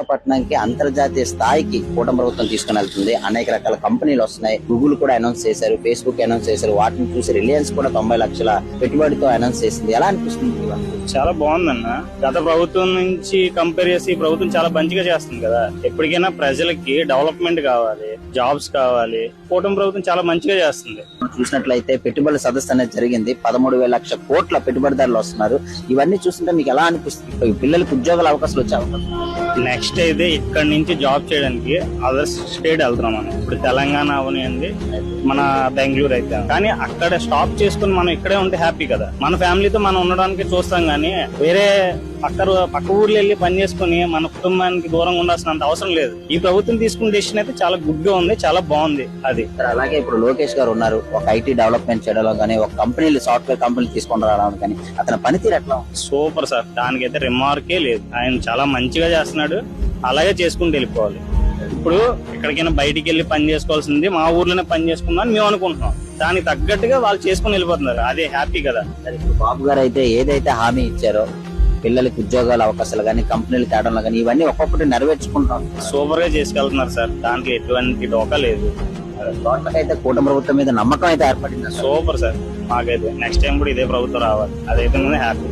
విశాఖపట్నంకి అంతర్జాతీయ స్థాయికి కూటమి ప్రభుత్వం తీసుకుని వెళ్తుంది. అనేక రకాల కంపెనీలు వస్తున్నాయి. గూగుల్ కూడా అనౌన్స్ చేశారు ఫేస్బుక్ అనౌన్స్ చేశారు వాటిని చూసి రిలయన్స్ కూడా తొంభై లక్షల పెట్టుబడితో అనౌన్స్ చేసింది. ఎలా అనిపిస్తుంది? చాలా బాగుందన్న. గత ప్రభుత్వం నుంచి కంపేర్ చేసి ప్రభుత్వం చాలా మంచిగా చేస్తుంది కదా. ఎప్పటికైనా ప్రజలకి డెవలప్మెంట్ కావాలి జాబ్స్ కావాలి. కూటమి ప్రభుత్వం చాలా మంచిగా చేస్తుంది. చూసినట్లయితే పెట్టుబడుల సదస్సు అనేది జరిగింది. పదమూడు వేల లక్ష కోట్ల పెట్టుబడిదారులు వస్తున్నారు. ఇవన్నీ చూస్తుంటే మీకు ఎలా అనిపిస్తుంది? పిల్లలకు ఉద్యోగాల అవకాశాలు వచ్చే అవకాశం? నెక్స్ట్ అయితే ఇక్కడ నుంచి జాబ్ చేయడానికి అదర్ స్టేట్ వెళ్తున్నాం మనం. ఇప్పుడు తెలంగాణ అవనియండి మన బెంగళూరు అయితే. కానీ అక్కడ స్టాప్ చేసుకుని మనం ఇక్కడే ఉంటే హ్యాపీ కదా. మన ఫ్యామిలీతో మనం ఉండడానికి చూస్తాం కానీ వేరే పక్క పక్క ఊర్లో వెళ్ళి పని చేసుకుని మన కుటుంబానికి దూరంగా ఉండాల్సినంత అవసరం లేదు. ఈ ప్రభుత్వం తీసుకున్న డెసిషన్ అయితే చాలా గుడ్గా ఉంది చాలా బాగుంది అది. అలాగే ఇప్పుడు లోకేష్ గారు ఉన్నారు. ఒక ఐటీ డెవలప్మెంట్ చేయడంలో కానీ ఒక కంపెనీలు సాఫ్ట్వేర్ కంపెనీలు తీసుకొని రావడం కానీ అతని పనితీరు ఎట్లా? Super sir. దానికైతే రిమార్కే లేదు. ఆయన చాలా మంచిగా చేస్తున్నాడు అలాగే చేసుకుంటూ వెళ్ళిపోవాలి. ఇప్పుడు ఎక్కడికైనా బయటికి వెళ్ళి పని చేసుకోవాల్సింది మా ఊర్లోనే పని చేసుకుందాం అని మేము అనుకుంటున్నాం. దానికి తగ్గట్టుగా వాళ్ళు చేసుకుని వెళ్ళిపోతున్నారు. అదే హ్యాపీ కదా. బాబు గారు అయితే ఏదైతే హామీ ఇచ్చారో పిల్లలకి ఉద్యోగాల అవకాశాలు కానీ కంపెనీలు తేడంలో కానీ ఇవన్నీ ఒక్కొక్కటి నెరవేర్చుకుంటాం సూపర్గా చేసుకెళ్తున్నారు సార్. దాంట్లో ఎటువంటి డోకా లేదు. అయితే కూటమి ప్రభుత్వం మీద నమ్మకం అయితే ఏర్పడింది. Super sir. మాకైతే నెక్స్ట్ టైం కూడా ఇదే ప్రభుత్వం రావాలి. అదైతే హ్యాపీ.